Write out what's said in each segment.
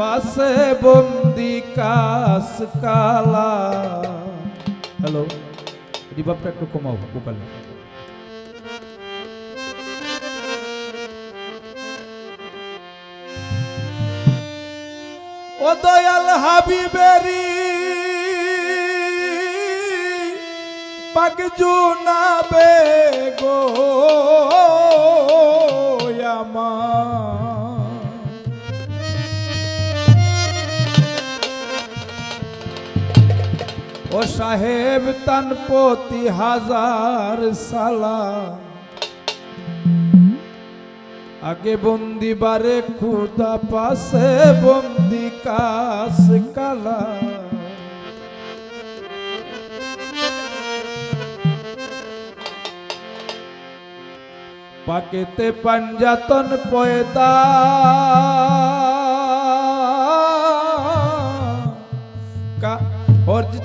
পাশে বন্দি কাস কালা। হ্যালো রিভাবটা একটু কমাও গোপালে ও দয়াল হাবিবেরি পাক জুনাবে সাহেব তান প্রতি হাজার সালা আগে বন্দি বারে খুদা পাশে বন্দি কাস কালা পাকেতে পাঞ্জাতন পয়দা।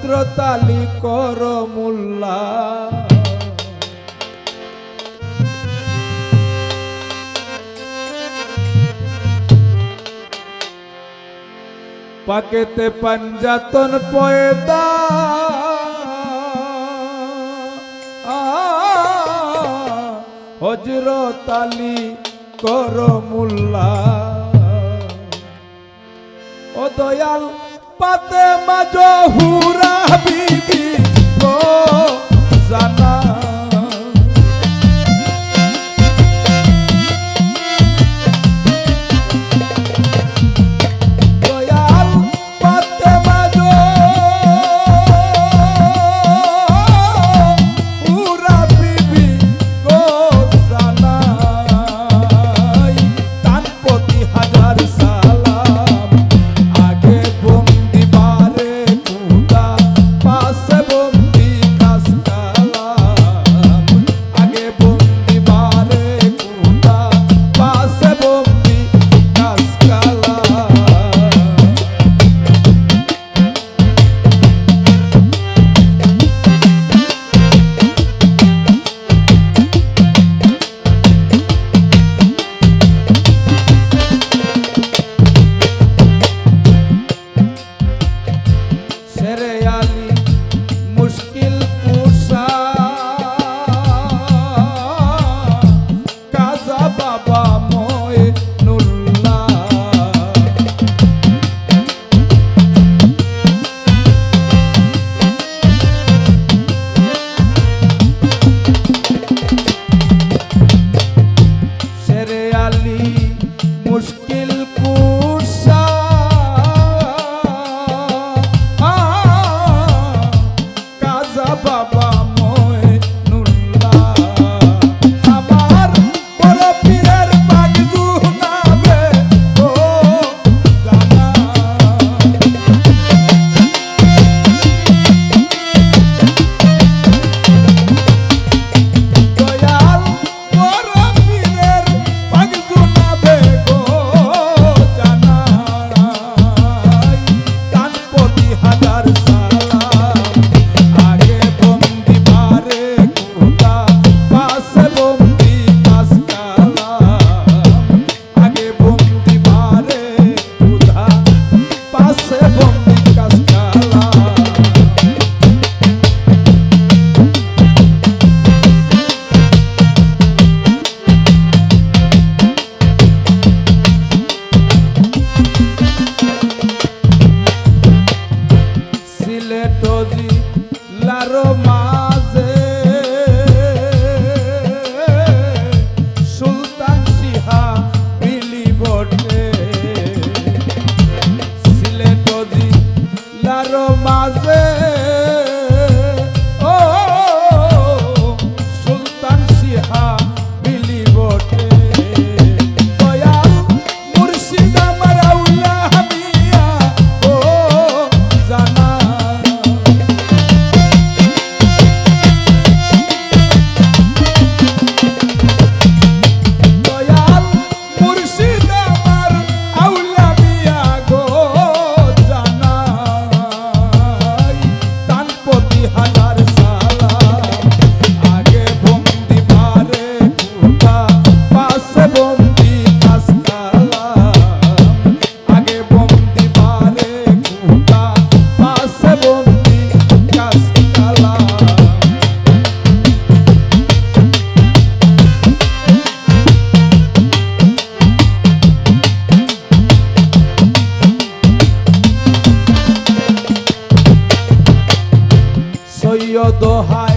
অর্জিত তালি কর মুল্লা। পাকেতে পাঞ্জাতন পয়দা। হজরত আলী কর মুল্লা। ও দয়াল পাতে মাজ হুরা বিবি গো জানা babam লারো মা দিও দোহাই।